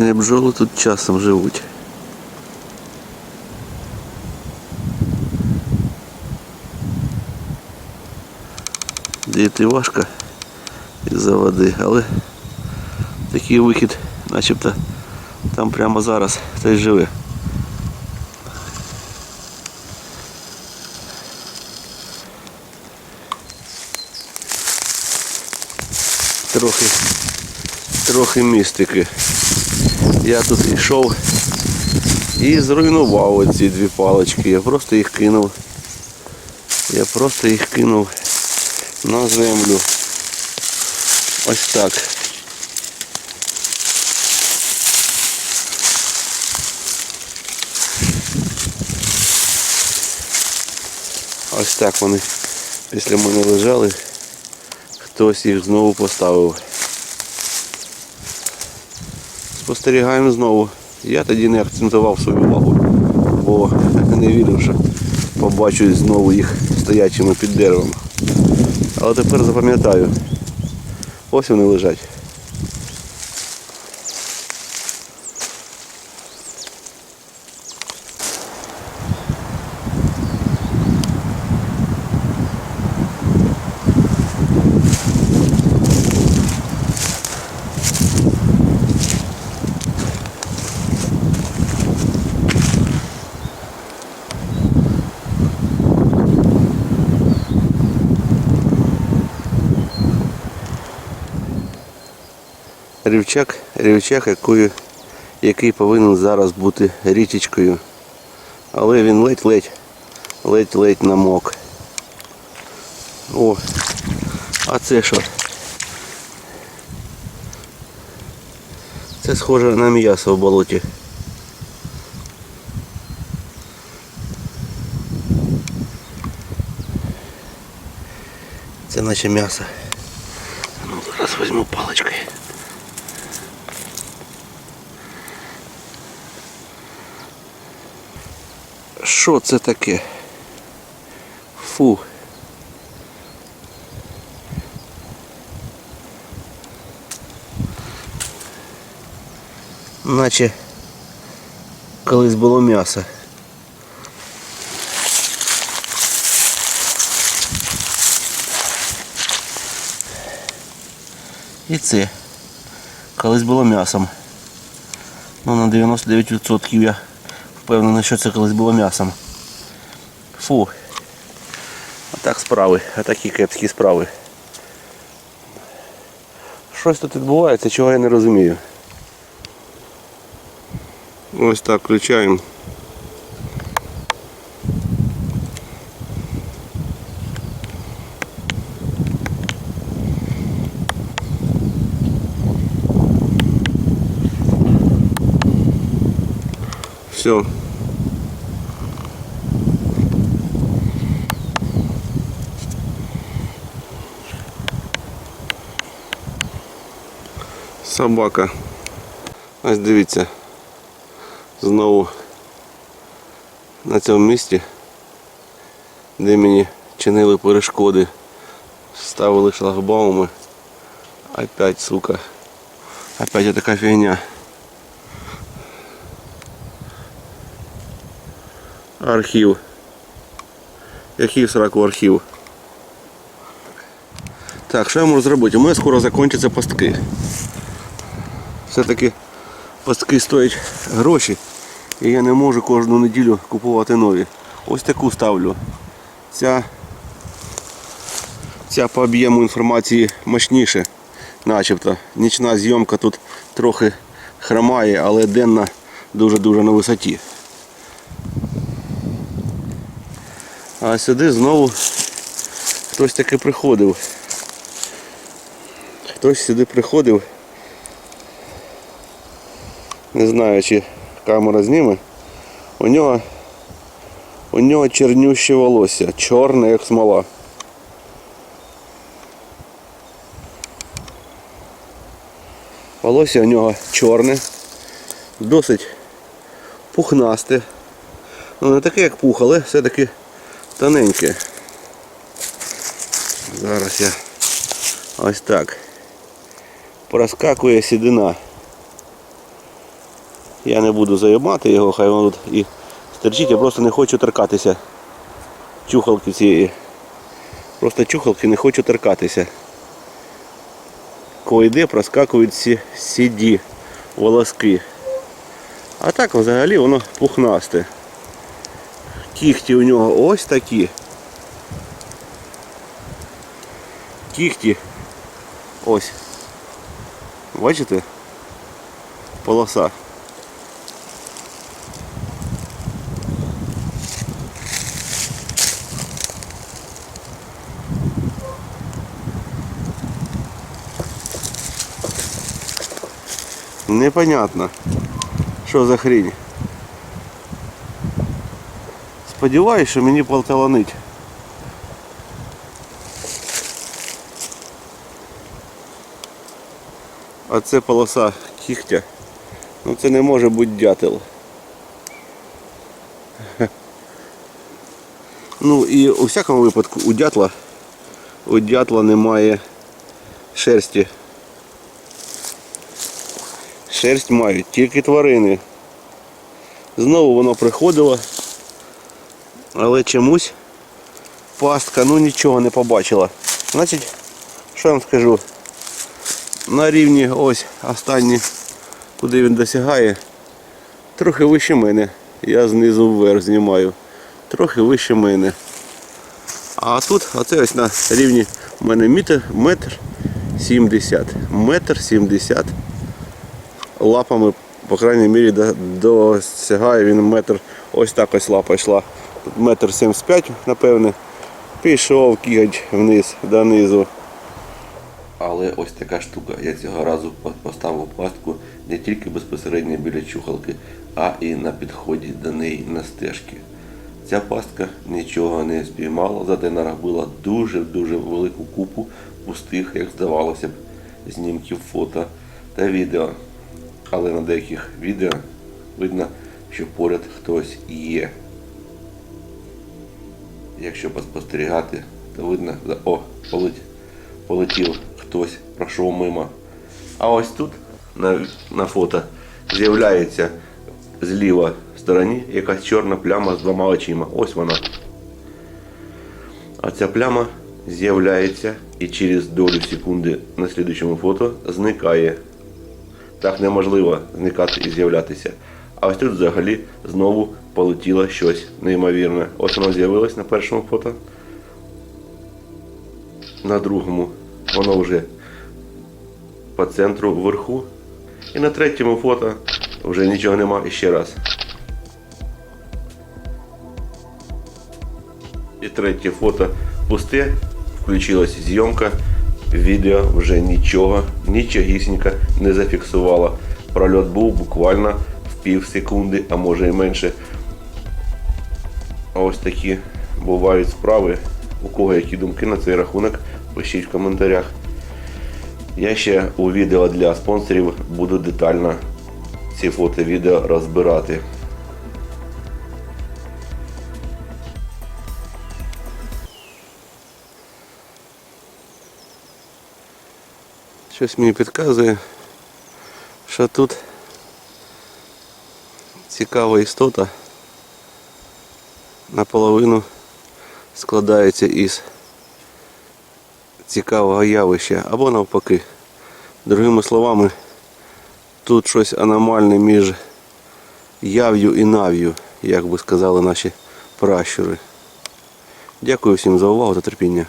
Сірі бджоли тут часом живуть. Діяти важко із-за води, але такий вихід начебто там прямо зараз хтось живе. Трохи, трохи містики. Я тут йшов і зруйнував оці дві палички. Я просто їх кинув. Я просто їх кинув на землю. Ось так. Ось так вони після мене лежали. Хтось їх знову поставив. Спостерігаємо знову. Я тоді не акцентував свою увагу, бо не вірив, що побачу знову їх стоячими під деревом. Але тепер запам'ятаю. Ось вони лежать. Рівчак, рівчак, якою, який повинен зараз бути річечкою. Але він ледь-ледь, ледь-ледь намок. О, а це що? Це схоже на м'ясо в болоті. Це наче м'ясо. Ну, зараз візьму паличкою. Що це таке? Фу. Наче колись було м'ясо. І це колись було м'ясом. Ну на 99% я впевнений, що це колись було м'ясом. Фу. Отак справи, отакі кепські справи. Щось тут відбувається, чого я не розумію. Ось так включаємо. Все. Собака. Ось дивіться. Знову на цьому місці, де мені чинили перешкоди, ставили шлагбауми. Опять, сука. Опять така фігня. Архів. Який сраку архів? Так, що я можу зробити? У мене скоро закінчаться пастки. Все-таки пастки стоять гроші. І я не можу кожну неділю купувати нові. Ось таку ставлю. Ця, ця по об'єму інформації мощніше, начебто. Нічна зйомка тут трохи хромає, але денна дуже-дуже на висоті. А сюди знову хтось таки приходив. Хтось сюди приходив. Не знаю, чи камера зніме. У нього у нього чернюще волосся, чорне як смола. Волосся у нього чорне, досить пухнасте. Ну не таке як пух, але все-таки тоненьке. Зараз я ось так. Проскакує сідина. Я не буду займати його, хай воно тут і стерчить, я просто не хочу торкатися чухалки цієї. Просто чухалки не хочу торкатися. Коли йде, проскакують всі сіді волоски. А так взагалі воно пухнасте. Кіхті у нього ось такі. Кіхті. Ось. Бачите? Полоса. Непонятно, що за хрінь. Сподіваюсь, що мені полталанить. А це полоса кігтя. Ну це не може бути дятел. Ну і у всякому випадку у дятла у дятла немає шерсті. Шерсть мають тільки тварини. Знову воно приходило, але чомусь пастка ну нічого не побачила. Значить, що я вам скажу? На рівні ось останні, куди він досягає, трохи вище мене. Я знизу вверх знімаю. Трохи вище мене. А тут оце ось на рівні у мене метр, метр 70. Метр 70 лапами, по крайній мірі, досягає він метр. Ось так ось лапа йшла. Метр 75, напевне. Пішов кігать вниз, донизу. Але ось така штука. Я цього разу поставив пастку не тільки безпосередньо біля чухалки, а і на підході до неї на стежки. Ця пастка нічого не спіймала, зате наробила дуже-дуже велику купу пустих, як здавалося б, знімків фото та відео. Але на деяких відео видно, що поряд хтось є. Якщо поспостерігати, то видно, о, полетів хтось, пройшов мимо. А ось тут на, на фото з'являється зліва стороні якась чорна пляма з двома очима. Ось вона. А ця пляма з'являється і через долю секунди на слідчому фото зникає. Так неможливо зникати і з'являтися. А ось тут взагалі знову полетіло щось неймовірне. Ось воно з'явилось на першому фото. На другому воно вже по центру вверху. І на третьому фото вже нічого нема і ще раз. І третє фото пусте, включилась зйомка, відео вже нічого, нічогісінько не зафіксувало. Прольот був буквально в пів секунди, а може і менше. Ось такі бувають справи. У кого які думки на цей рахунок, пишіть в коментарях. Я ще у відео для спонсорів буду детально ці фото-відео розбирати. Щось мені підказує, що тут цікава істота наполовину складається із цікавого явища або навпаки. Другими словами, тут щось аномальне між яв'ю і нав'ю, як би сказали наші пращури. Дякую всім за увагу та терпіння.